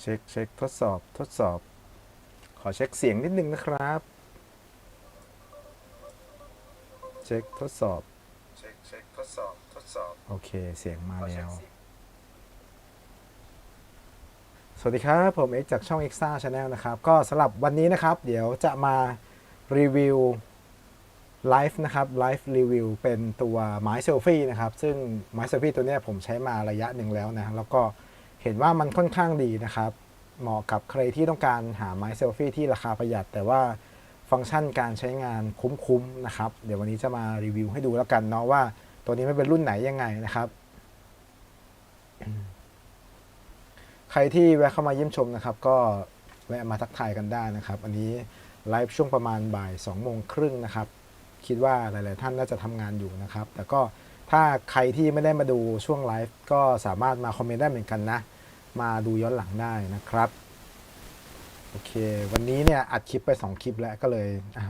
เช็คเช็คทดสอบทดสอบ ขอเช็คเสียงนิดนึงนะครับ เช็คทดสอบเช็คเช็คทดสอบทดสอบโอเคเสียงมาขอเช็แล้ควเสียงสวัสดีครับ ผมเอ็กจากช่อง e x t r a Channel นะครับ ก็สำหรับวันนี้นะครับ เดี๋ยวจะมารีวิวไลฟ์นะครับไลฟ์รีวิวเป็นตัวไม้เซลฟี่นะครับ ซึ่งไม้เซลฟี่ตัวเนี้ยผมใช้มาระยะหนึ่งแล้วนะ แล้วก็ เห็นว่ามันค่อนข้างดีนะครับ เหมาะกับใครที่ต้องการหาไม้เซลฟี่ที่ราคาประหยัด แต่ว่าฟังก์ชันการใช้งานคุ้มๆนะครับ เดี๋ยววันนี้จะมารีวิวให้ดูแล้วกันเนาะว่าตัวนี้มันเป็นรุ่นไหนยังไงนะครับ ใครที่แวะเข้ามาเยี่ยมชมนะครับ ก็แวะมาทักทายกันได้นะครับ อันนี้ไลฟ์ช่วงประมาณบ่าย2โมงครึ่งนะครับ คิดว่าหลาย ๆ ท่านน่าจะทำงานอยู่นะครับ แต่ก็ ถ้าใครที่ไม่ได้มาดูช่วงไลฟ์ก็สามารถมาคอมเมนต์ได้เหมือนกันนะ มาดูย้อนหลังได้นะครับ โอเค วันนี้เนี่ยอัดคลิปไป 2 คลิปแล้วก็เลย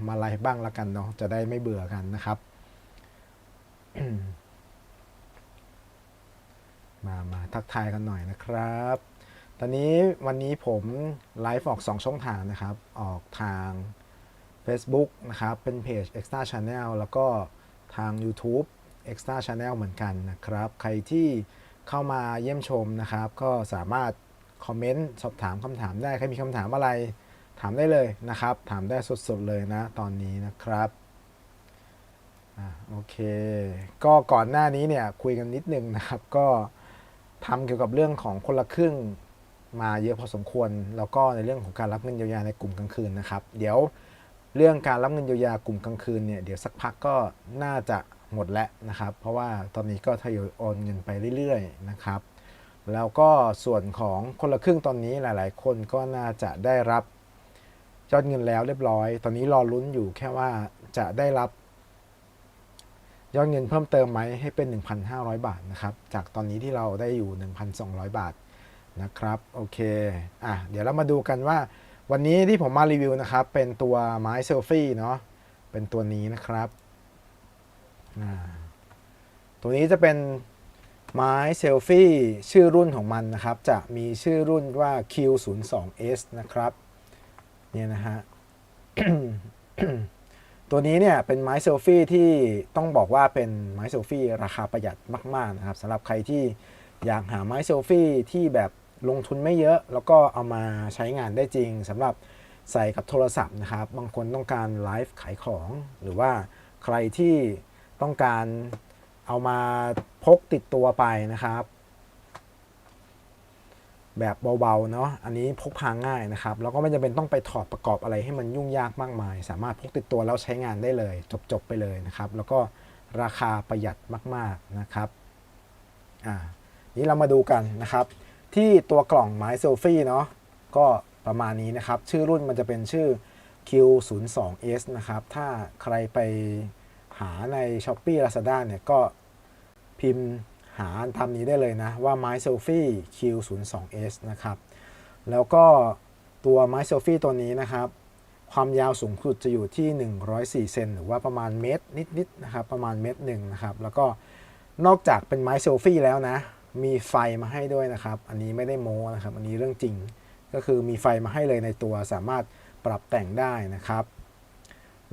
มาไลฟ์บ้างละกันเนาะจะได้ไม่เบื่อกันนะครับ มามาทักทายกันหน่อยนะครับ ตอนนี้วันนี้ผมไลฟ์ออก 2 ช่องทางนะครับ ออกทาง Facebook นะครับ เป็นเพจ Extra Channel แล้วก็ทาง YouTube Extra Channel เหมือนกันนะครับ ใครที่เข้ามาเยี่ยมชมนะครับ ก็สามารถคอมเมนต์สอบถามคำถามได้ ใครมีคำถามอะไรถามได้เลยนะครับ ถามได้สดๆเลยนะตอนนี้นะครับอโอเค ก็ก่อนหน้านี้เนี่ยคุยกันนิดนึงนะครับ ก็ทำเกี่ยวกับเรื่องของคนละครึ่งมาเยอะพอสมควร แล้วก็ในเรื่องของการรับเงินเยียวยาในกลุ่มกลางคืนนะครับ เดี๋ยวเรื่องการรับเงินเยียวยากลุ่มกลางคืนเนี่ยเดี๋ยวสักพักก็น่าจะ หมดแล้วนะครับ เพราะว่าตอนนี้ก็ทยอยโอนเงินไปเรื่อยๆนะครับ แล้วก็ส่วนของคนละครึ่งตอนนี้หลายๆ คนก็น่าจะได้รับยอดเงินแล้วเรียบร้อย ตอนนี้รอลุ้นอยู่แค่ว่าจะได้รับยอดเงินเพิ่มเติมไหมให้เป็น 1,500 บาทนะครับ จากตอนนี้ที่เราได้อยู่ 1,200 บาทนะครับ โอเค อะ เดี๋ยวเรามาดูกันว่า วันนี้ที่ผมมารีวิวนะครับ เป็นตัวไม้เซลฟี่เนาะ เป็นตัวนี้นะครับ ตัวนี้จะเป็นไม้เซลฟี่ชื่อรุ่นของมันนะครับ จะมีชื่อรุ่นว่า Q02S นะครับเนี่ยนะฮะตัวนี้เนี่ยเป็นไม้เซลฟี่ที่ต้องบอกว่าเป็นไม้เซลฟี่ราคาประหยัดมาก ๆ นะครับสำหรับใครที่อยากหาไม้เซลฟี่ที่แบบลงทุนไม่เยอะ แล้วก็เอามาใช้งานได้จริงสำหรับใส่กับโทรศัพท์นะครับ บางคนต้องการไลฟ์ขายของ หรือว่าใครที่ ต้องการเอามาพกติดตัวไปนะครับ แบบเบาๆเนาะอันนี้พกพาง่ายนะครับ แล้วก็ไม่จำเป็นต้องไปถอดประกอบอะไรให้มันยุ่งยากมากมาย สามารถพกติดตัวแล้วใช้งานได้เลย จบๆไปเลยนะครับ แล้วก็ราคาประหยัดมากๆนะครับอ่านี้เรามาดูกันนะครับ ที่ตัวกล่องไม้เซลฟี่เนาะก็ประมาณนี้นะครับ ชื่อรุ่นมันจะเป็นชื่อ Q02S นะครับ ถ้าใครไป หาใน s h อ p e e Lazada เนี่ยก็พิมพ์หาทำนี้ได้เลยนะ ว่าไม้เซลฟี่ Q02S นะครับ แล้วก็ตัวไม้เซลฟี่ตัวนี้นะครับ ความยาวสูงสุดจะอยู่ที่ 104 เซนหรือว่าประมาณเมตรนิดๆนะครับ ประมาณเมตรหนึ่งนะครับ แล้วก็นอกจากเป็นไม้เซลฟี่แล้วนะ มีไฟมาให้ด้วยนะครับ อันนี้ไม่ได้โม้นะครับ อันนี้เรื่องจริง ก็คือมีไฟมาให้เลยในตัวสามารถปรับแต่งได้นะครับ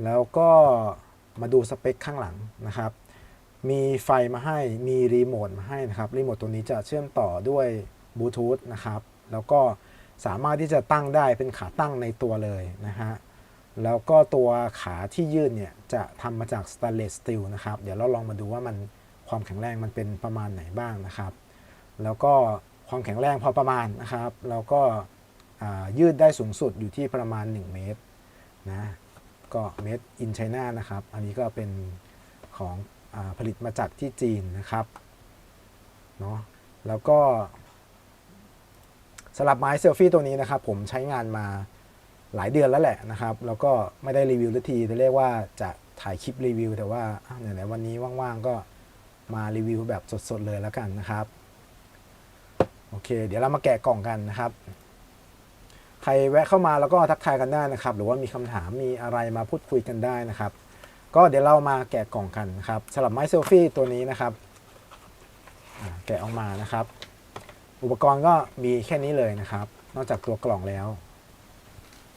แล้วก็ มาดูสเปคข้างหลังนะครับ มีไฟมาให้ มีรีโมทมาให้นะครับ รีโมทตัวนี้จะเชื่อมต่อด้วยบลูทูธนะครับ แล้วก็สามารถที่จะตั้งได้เป็นขาตั้งในตัวเลยนะฮะ แล้วก็ตัวขาที่ยืดเนี่ยจะทำมาจากสแตนเลสสตีลนะครับ เดี๋ยวเราลองมาดูว่ามันความแข็งแรงมันเป็นประมาณไหนบ้างนะครับ แล้วก็ความแข็งแรงพอประมาณนะครับ แล้วก็ยืดได้สูงสุดอยู่ที่ประมาณ 1 เมตรนะ ก็เมตรอินไชน่านะครับ อันนี้ก็เป็นของอผลิตมาจากที่จีนนะครับเนาะแล้วก็สำหรับไม้เซลฟี่ตัวนี้นะครับ ผมใช้งานมาหลายเดือนแล้วแหละนะครับ แล้วก็ไม่ได้รีวิวทันทีจะเรียกว่าจะถ่ายคลิปรีวิว แต่ว่าไหนๆวันนี้ว่างๆก็มารีวิวแบบสดๆเลยแล้วกันนะครับ โอเค เดี๋ยวเรามาแกะกล่องกันนะครับ ครแวะเข้ามาแล้วก็ทักทายกันได้นะครับ หรือว่ามีคำถามมีอะไรมาพูดคุยกันได้นะครับ ก็เดี๋ยวเรามาแกะกล่องกันครับสำหรับไม้เซลฟี่ตัวนี้นะครับแกะออกมานะครับ อุปกรณ์ก็มีแค่นี้เลยนะครับ นอกจากตัวกล่องแล้ว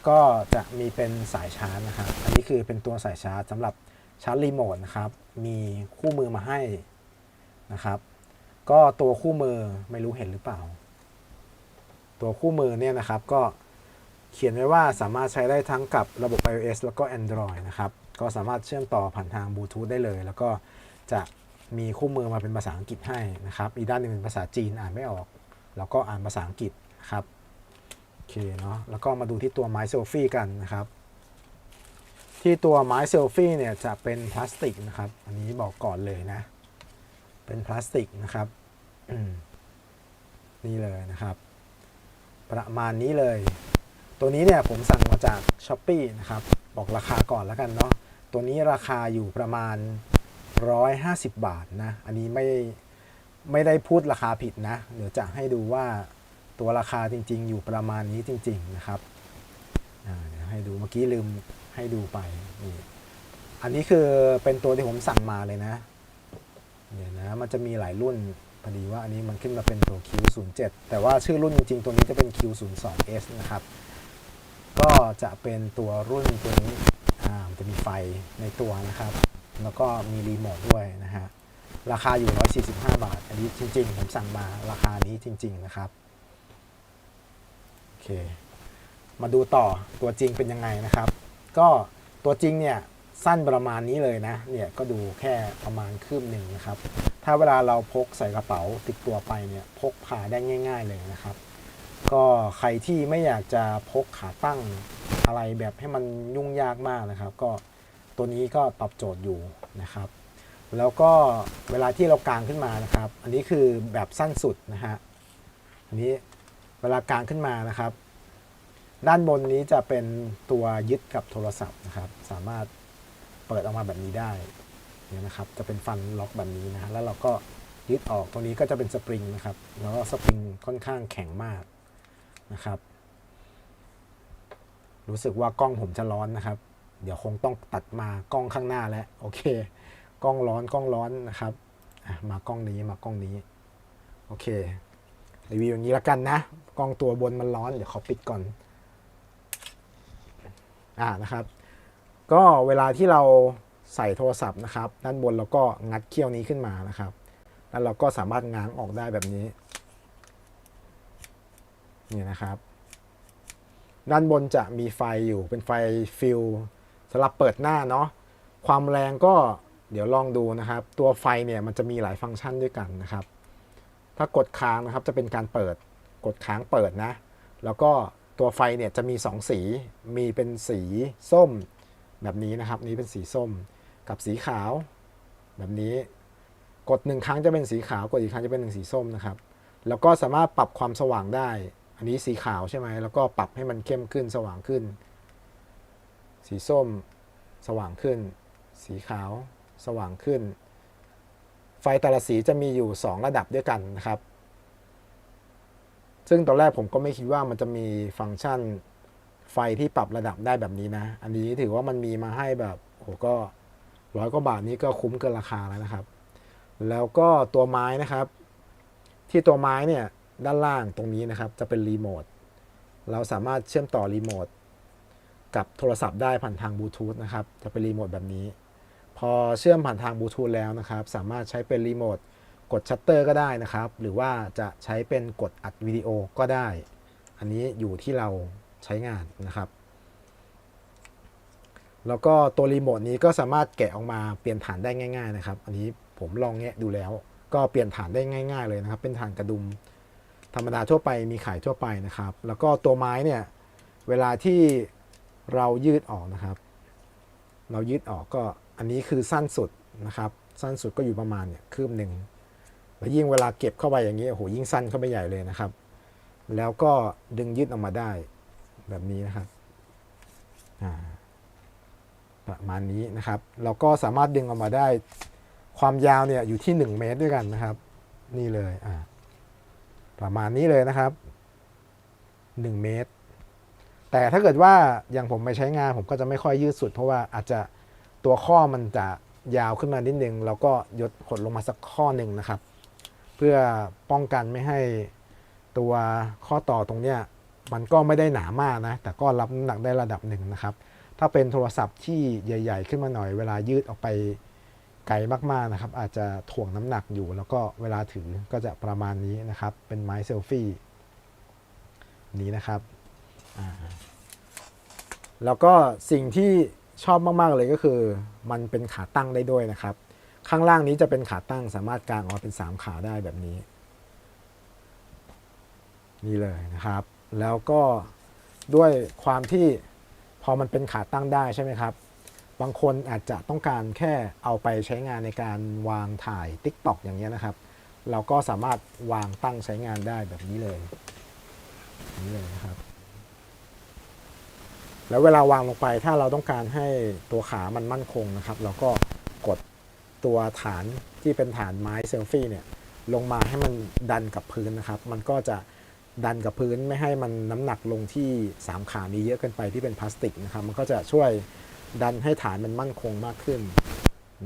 ก็จะมีเป็นสายชาร์จนะครับ อันนี้คือเป็นตัวสายชาร์จสำหรับชาร์จรีโมทนะครับ มีคู่มือมาให้นะครับ ก็ตัวคู่มือไม่รู้เห็นหรือเปล่า ตัวคู่มือเนี่ยนะครับก็ เขียนไว้ว่าสามารถใช้ได้ทั้งกับระบบ iOS แล้วก็ Android นะครับ ก็สามารถเชื่อมต่อผ่านทางบลูทูธได้เลย แล้วก็จะมีคู่มือมาเป็นภาษาอังกฤษให้นะครับ อีกด้านหนึ่งเป็นภาษาจีนอ่านไม่ออก แล้วก็อ่านภาษาอังกฤษนะครับ โอเคเนาะ แล้วก็มาดูที่ตัวไม้เซลฟี่กันนะครับ ที่ตัวไม้เซลฟี่เนี่ยจะเป็นพลาสติกนะครับ อันนี้บอกก่อนเลยนะ เป็นพลาสติกนะครับ นี่เลยนะครับ ประมาณนี้เลย ตัวนี้เนี่ยผมสั่งมาจาก s h อ p e e นะครับ บอกราคาก่อนแล้วกันเนาะ ตัวนี้ราคาอยู่ประมาณ 150 บาทนะ อันนี้ไม่ไม่ได้พูดราคาผิดนะ เดี๋ยวจะให้ดูว่าตัวราคาจริง ๆ อยู่ประมาณนี้จริง ๆ นะครับเดี๋ยวให้ดูเมื่อกี้ลืมให้ดูไปนี่อันนี้คือเป็นตัวที่ผมสั่งมาเลยนะ เดี๋ยวนะ มันจะมีหลายรุ่นพอดีว่าอันนี้มันขึ้นมาเป็นตัว Q07 แต่ว่าชื่อรุ่นจริงๆ ตัวนี้จะเป็น Q02S นะครับ ก็จะเป็นตัวรุ่นตัวนี้อ่ามันจะมีไฟในตัวนะครับ แล้วก็มีรีโมทด้วยนะฮะ ราคาอยู่ 145 บาท อันนี้จริง ๆ ผมสั่งมาราคานี้จริง ๆ นะครับ โอเค มาดูต่อตัวจริงเป็นยังไงนะครับ ก็ตัวจริงเนี่ยสั้นประมาณนี้เลยนะ เนี่ยก็ดูแค่ประมาณคืบหนึ่งนะครับ ถ้าเวลาเราพกใส่กระเป๋าติดตัวไปเนี่ยพกพาได้ง่าย ๆ เลยนะครับ ก็ใครที่ไม่อยากจะพกขาตั้งอะไรแบบให้มันยุ่งยากมากนะครับ ก็ตัวนี้ก็ตอบโจทย์อยู่นะครับ แล้วก็เวลาที่เรากางขึ้นมานะครับ อันนี้คือแบบสั้นสุดนะฮะอันนี้เวลากางขึ้นมานะครับ ด้านบนนี้จะเป็นตัวยึดกับโทรศัพท์นะครับ สามารถเปิดออกมาแบบนี้ได้เนี่ยนะครับ จะเป็นฟันล็อกแบบนี้นะฮะแล้วเราก็ยึดออกตรงนี้ก็จะเป็นสปริงนะครับ แล้วก็สปริงค่อนข้างแข็งมาก นะครับ รู้สึกว่ากล้องผมจะร้อนนะครับ เดี๋ยวคงต้องตัดมากล้องข้างหน้าแล้วโอเค กล้องร้อนกล้องร้อนนะครับมากล้องนี้มากล้องนี้โอเครีวิวอย่างนี้แล้วกันนะกล้องตัวบนมันร้อนเดี๋ยวขอปิดก่อนอ่านะครับ ก็เวลาที่เราใส่โทรศัพท์นะครับ ด้านบนเราก็งัดเขี้ยวนี้ขึ้นมานะครับ แล้วเราก็สามารถง้างออกได้แบบนี้ นี่นะครับ ด้านบนจะมีไฟอยู่เป็นไฟฟิลสำหรับเปิดหน้าเนาะความแรงก็เดี๋ยวลองดูนะครับ ตัวไฟเนี่ยมันจะมีหลายฟังก์ชันด้วยกันนะครับ ถ้ากดค้างนะครับจะเป็นการเปิดกดค้างเปิดนะ แล้วก็ตัวไฟเนี่ยจะมี 2 สี มีเป็นสีส้ม แบบนี้นะครับ นี้เป็นสีส้ม กับสีขาว แบบนี้ กดหนึ่งครั้งจะเป็นสีขาว กดอีกครั้งจะเป็นหนึ่งสีส้มนะครับ แล้วก็สามารถปรับความสว่างได้ อันนี้สีขาวใช่ไหมแล้วก็ปรับให้มันเข้มขึ้นสว่างขึ้น สีส้มสว่างขึ้น สีขาวสว่างขึ้น ไฟแต่ละสีจะมีอยู่ 2 ระดับด้วยกันนะครับ ซึ่งตอนแรกผมก็ไม่คิดว่ามันจะมีฟังก์ชันไฟที่ปรับระดับได้แบบนี้นะ อันนี้ถือว่ามันมีมาให้แบบโหก็ร้อยกว่าบาทนี้ก็คุ้มเกินราคาแล้วนะครับ แล้วก็ตัวไม้นะครับ ที่ตัวไม้เนี่ย ด้านล่างตรงนี้นะครับ จะเป็นรีโมท เราสามารถเชื่อมต่อรีโมทกับโทรศัพท์ได้ผ่านทางบลูทูธนะครับ จะเป็นรีโมทแบบนี้ พอเชื่อมผ่านทางบลูทูธแล้วนะครับ สามารถใช้เป็นรีโมทกดชัตเตอร์ก็ได้นะครับ หรือว่าจะใช้เป็นกดอัดวิดีโอก็ได้ อันนี้อยู่ที่เราใช้งานนะครับ แล้วก็ตัวรีโมทนี้ก็สามารถแกะออกมาเปลี่ยนฐานได้ง่าย ๆ นะครับ อันนี้ผมลองแงะดูแล้ว ก็เปลี่ยนฐานได้ง่าย ๆ เลยนะครับ เป็นฐานกระดุม ธรรมดาทั่วไปมีขายทั่วไปนะครับ แล้วก็ตัวไม้เนี่ยเวลาที่เรายืดออกนะครับ เรายืดออกก็อันนี้คือสั้นสุดนะครับ สั้นสุดก็อยู่ประมาณเนี่ยคืบหนึ่งแล้วยิ่งเวลาเก็บเข้าไปอย่างนี้โอ้โหยิ่งสั้นเข้าไปใหญ่เลยนะครับ แล้วก็ดึงยืดออกมาได้แบบนี้นะครับประมาณนี้นะครับ เราก็สามารถดึงออกมาได้ ความยาวเนี่ยอยู่ที่ 1 เมตรด้วยกันนะครับ นี่เลยอ่า ประมาณนี้เลยนะครับ 1 เมตร แต่ถ้าเกิดว่าอย่างผมไปใช้งานผมก็จะไม่ค่อยยืดสุด เพราะว่าอาจจะตัวข้อมันจะยาวขึ้นมานิดนึงแล้วก็ยดหดลงมาสักข้อหนึ่งนะครับ เพื่อป้องกันไม่ให้ตัวข้อต่อตรงเนี้ยมันก็ไม่ได้หนามากนะ แต่ก็รับน้ำหนักได้ระดับหนึ่งนะครับ ถ้าเป็นโทรศัพท์ที่ใหญ่ ๆ ขึ้นมาหน่อยเวลายืดออกไป ไกลมากๆนะครับ อาจจะถ่วงน้ำหนักอยู่ แล้วก็เวลาถือก็จะประมาณนี้นะครับ เป็นไม้เซลฟี่นี้นะครับแล้วก็สิ่งที่ชอบมากๆเลยก็คือ มันเป็นขาตั้งได้ด้วยนะครับ ข้างล่างนี้จะเป็นขาตั้งสามารถกางออกมาเป็น 3 ขาได้แบบนี้ นี่เลยนะครับ แล้วก็ด้วยความที่พอมันเป็นขาตั้งได้ใช่ไหมครับ บางคนอาจจะต้องการแค่เอาไปใช้งานในการวางถ่าย Tik t o อกอย่างเงี้ยนะครับ เราก็สามารถวางตั้งใช้งานได้แบบนี้เลยนี้เลยนะครับ แล้วเวลาวางลงไปถ้าเราต้องการให้ตัวขามันมั่นคงนะครับ เราก็กดตัวฐานที่เป็นฐานไม้เซลฟี่เนี่ยลงมาให้มันดันกับพื้นนะครับ มันก็จะดันกับพื้นไม่ให้มันน้ำหนักลงที่ 3 ขานี้เยอะเกินไปที่เป็นพลาสติกนะครับ มันก็จะช่วย ดันให้ฐานมันมั่นคงมากขึ้น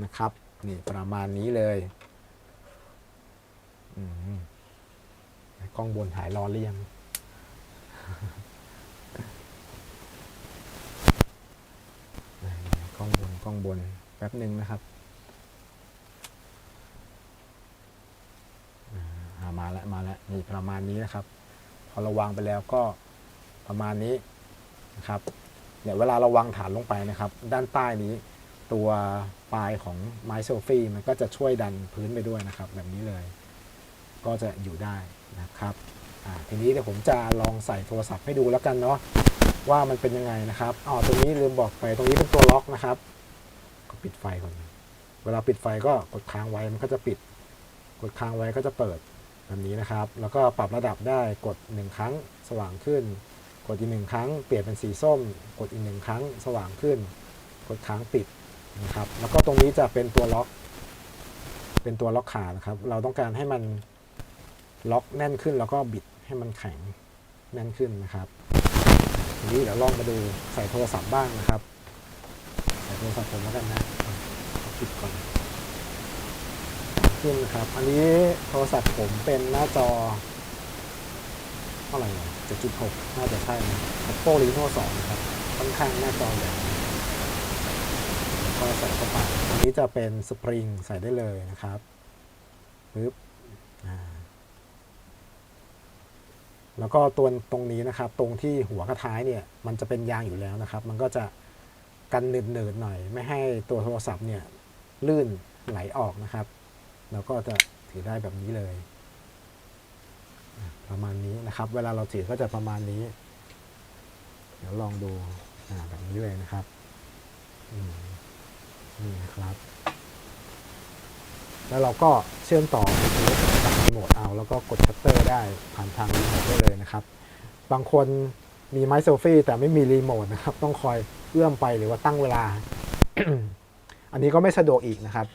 นะครับ นี่ประมาณนี้เลยกล้องบนถ่ายรอเรียงกล้องบนกล้องบนแป๊บหนึ่งนะครับมาแล้วมาแล้วนี่ประมาณนี้นะครับ พอเราวางไปแล้วก็ประมาณนี้นะครับ เนี่ยเวลาเราวางฐานลงไปนะครับ ด้านใต้นี้ตัวปลายของไม้เซลฟี่มันก็จะช่วยดันพื้นไปด้วยนะครับ แบบนี้เลย ก็จะอยู่ได้นะครับทีนี้เดี๋ยวผมจะลองใส่โทรศัพท์ให้ดูแล้วกันเนาะว่ามันเป็นยังไงนะครับอ๋อตรงนี้ลืมบอกไปตรงนี้เป็นตัวล็อกนะครับก็ปิดไฟก่อนเวลาปิดไฟก็กดค้างไว้มันก็จะปิด กดค้างไว้ก็จะเปิดแบบนี้นะครับ แล้วก็ปรับระดับได้กดหนึ่งครั้งสว่างขึ้น กดอีกหนึ่งครั้งเปลี่ยนเป็นสีส้ม กดอีกหนึ่งครั้งสว่างขึ้น กดค้างปิดนะครับ แล้วก็ตรงนี้จะเป็นตัวล็อก เป็นตัวล็อกขานะครับ เราต้องการให้มันล็อกแน่นขึ้นแล้วก็บิดให้มันแข็งแน่นขึ้นนะครับทีนี้เดี๋ยวลองมาดูใส่โทรศัพท์บ้างนะครับ ใส่โทรศัพท์ผมแล้วกันนะปิดก่อนขึ้นนะครับ อันนี้โทรศัพท์ผมเป็นหน้าจอ ท่าไหร่7.6 น่าจะใช่นะ Oppo Reno 2 นะครับ ค่อนข้างหน้าจอใหญ่ก็ใส่เข้าไปอันนี้จะเป็นสปริงใส่ได้เลยนะครับปึ๊บแล้วก็ตัวตรงนี้นะครับ ตรงที่หัวกระท้ายเนี่ย มันจะเป็นยางอยู่แล้วนะครับ มันก็จะกันหนืดๆหน่อย ไม่ให้ตัวโทรศัพท์เนี่ยลื่นไหลออกนะครับ แล้วก็จะถือได้แบบนี้เลย ประมาณนี้นะครับ เวลาเราถือก็จะประมาณนี้ เดี๋ยวลองดูแบบนี้เลยนะครับนี่นะครับ แล้วเราก็เชื่อมต่อมือถือกับรีโมทเอาแล้วก็กดชัตเตอร์ได้ผ่านทางรีโมทได้เลยนะครับ บางคนมีไม้เซลฟี่แต่ไม่มีรีโมทนะครับ ต้องคอยเอื้อมไปหรือว่าตั้งเวลา อันนี้ก็ไม่สะดวกอีกนะครับ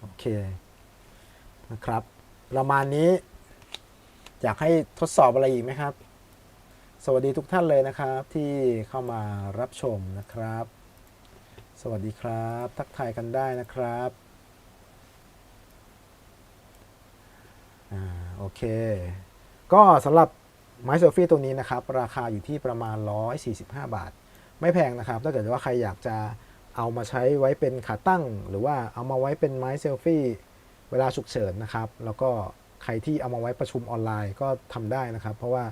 โอเคนะครับ ประมาณนี้ อยากให้ทดสอบอะไรอีกไหมครับ สวัสดีทุกท่านเลยนะครับที่เข้ามารับชมนะครับ สวัสดีครับ ทักทายกันได้นะครับอ่าโอเค ก็สำหรับไม้เซลฟี่ตัวนี้นะครับ ราคาอยู่ที่ประมาณ 145 บาท ไม่แพงนะครับ ถ้าเกิดว่าใครอยากจะเอามาใช้ไว้เป็นขาตั้ง หรือว่าเอามาไว้เป็นไม้เซลฟี่ เวลาฉุกเฉินนะครับ แล้วก็ใครที่เอามาไว้ประชุมออนไลน์ก็ทำได้นะครับ เพราะว่า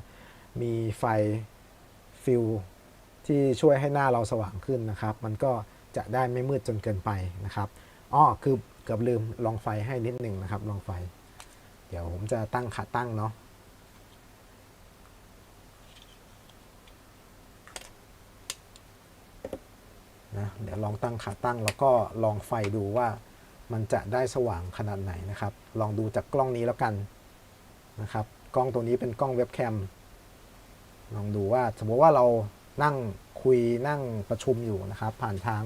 มีไฟฟิลที่ช่วยให้หน้าเราสว่างขึ้นนะครับ มันก็จะได้ไม่มืดจนเกินไปนะครับอ้อคือเกือบลืมลองไฟให้นิดหนึ่งนะครับ ลองไฟ เดี๋ยวผมจะตั้งขาตั้งเนาะนะเดี๋ยวลองตั้งขาตั้งแล้วก็ลองไฟดูว่า มันจะได้สว่างขนาดไหนนะครับ ลองดูจากกล้องนี้แล้วกันนะครับ กล้องตัวนี้เป็นกล้องเว็บแคม ลองดูว่าสมมติว่าเรานั่งคุยนั่งประชุมอยู่นะครับ ผ่านทาง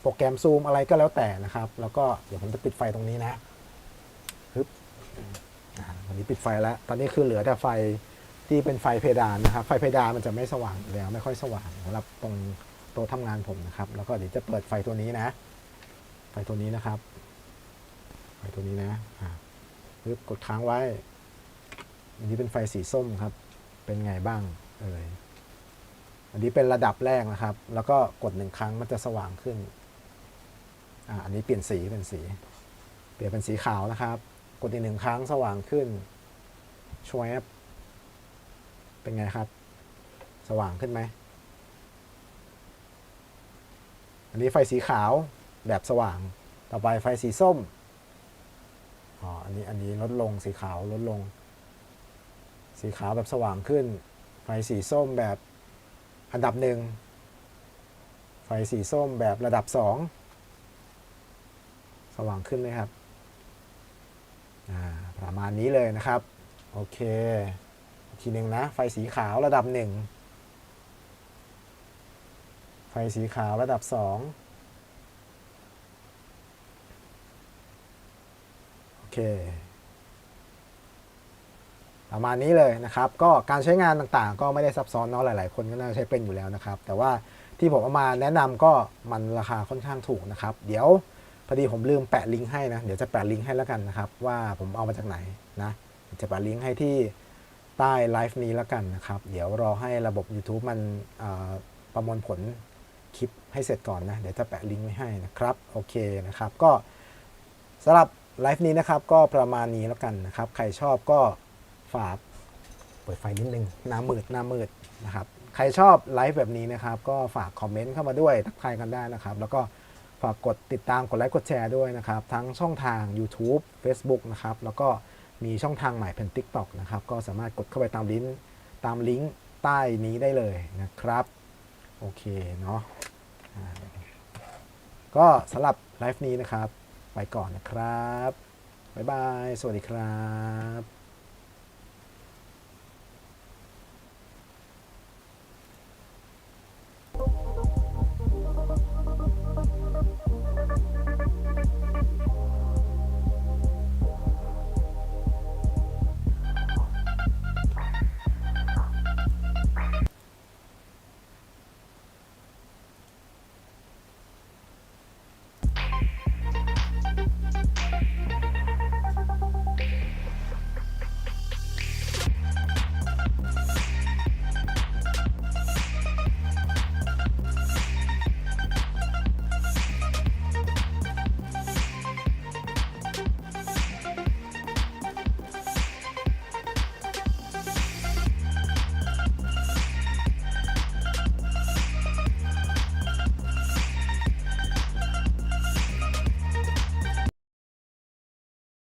โปรแกรมซูมอะไรก็แล้วแต่นะครับ แล้วก็เดี๋ยวผมจะปิดไฟตรงนี้นะฮึบอันนี้ปิดไฟแล้ว ตอนนี้คือเหลือแต่ไฟที่เป็นไฟเพดานนะครับ ไฟเพดานมันจะไม่สว่างอยู่แล้วไม่ค่อยสว่างสำหรับตรงโต๊ะทำงานผมนะครับ แล้วก็เดี๋ยวจะเปิดไฟตัวนี้นะ ไฟตัวนี้นะครับ ไฟตัวนี้นะอ่าปึ๊บกดค้างไว้ อันนี้เป็นไฟสีส้มครับ เป็นไงบ้างเอ่ยอันนี้เป็นระดับแรกนะครับ แล้วก็กดหนึ่งครั้งมันจะสว่างขึ้นอ่าอันนี้เปลี่ยนสีเป็นสี เปลี่ยนเป็นสีขาวนะครับ กดอีกหนึ่งครั้งสว่างขึ้นช่วยเป็นไงครับ สว่างขึ้นไหม อันนี้ไฟสีขาวแบบสว่าง ต่อไปไฟสีส้ม อ๋อ อันนี้ อันนี้ลดลงสีขาวลดลง สีขาวแบบสว่างขึ้น ไฟสีส้มแบบอันดับหนึ่ง ไฟสีส้มแบบระดับสอง สว่างขึ้นไหมครับอ่าประมาณนี้เลยนะครับ โอเคอีกทีหนึ่งนะ ไฟสีขาวระดับหนึ่ง ไฟสีขาวระดับสอง โอ เค ประมาณนี้เลยนะครับ ก็การใช้งานต่างๆ ก็ไม่ได้ซับซ้อนเนาะหลายๆ คนก็น่าใช้เป็นอยู่แล้วนะครับ แต่ว่าที่ผมเอามาแนะนำก็มันราคาค่อนข้างถูกนะครับ เดี๋ยวพอดีผมลืมแปะลิงก์ให้นะ เดี๋ยวจะแปะลิงก์ให้แล้วกันนะครับ ว่าผมเอามาจากไหนนะจะแปะลิงก์ให้ที่ใต้ไลฟ์นี้แล้วกันนะครับ เดี๋ยวรอให้ระบบ YouTube มันประมวลผลคลิปให้เสร็จก่อนนะ เดี๋ยวจะแปะลิงก์ไว้ให้นะครับ โอเคนะครับ ก็สำหรับ ไลฟ์นี้นะครับก็ประมาณนี้แล้วกันนะครับ ใครชอบก็ฝากเปิดไฟนิดนึงหน้ามืดหน้ามืดนะครับ ใครชอบไลฟ์แบบนี้นะครับ ก็ฝากคอมเมนต์เข้ามาด้วยทักทายกันได้นะครับ แล้วก็ฝากกดติดตามกดไลค์กดแชร์ด้วยนะครับ ทั้งช่องทาง YouTube Facebook นะครับ แล้วก็มีช่องทางใหม่เป็น TikTok นะครับ ก็สามารถกดเข้าไปตามลิงก์ตามลิงก์ใต้นี้ได้เลยนะครับ โอเคเนาะก็สำหรับไลฟ์นี้นะครับ ไปก่อนนะครับ บ๊ายบาย สวัสดีครับ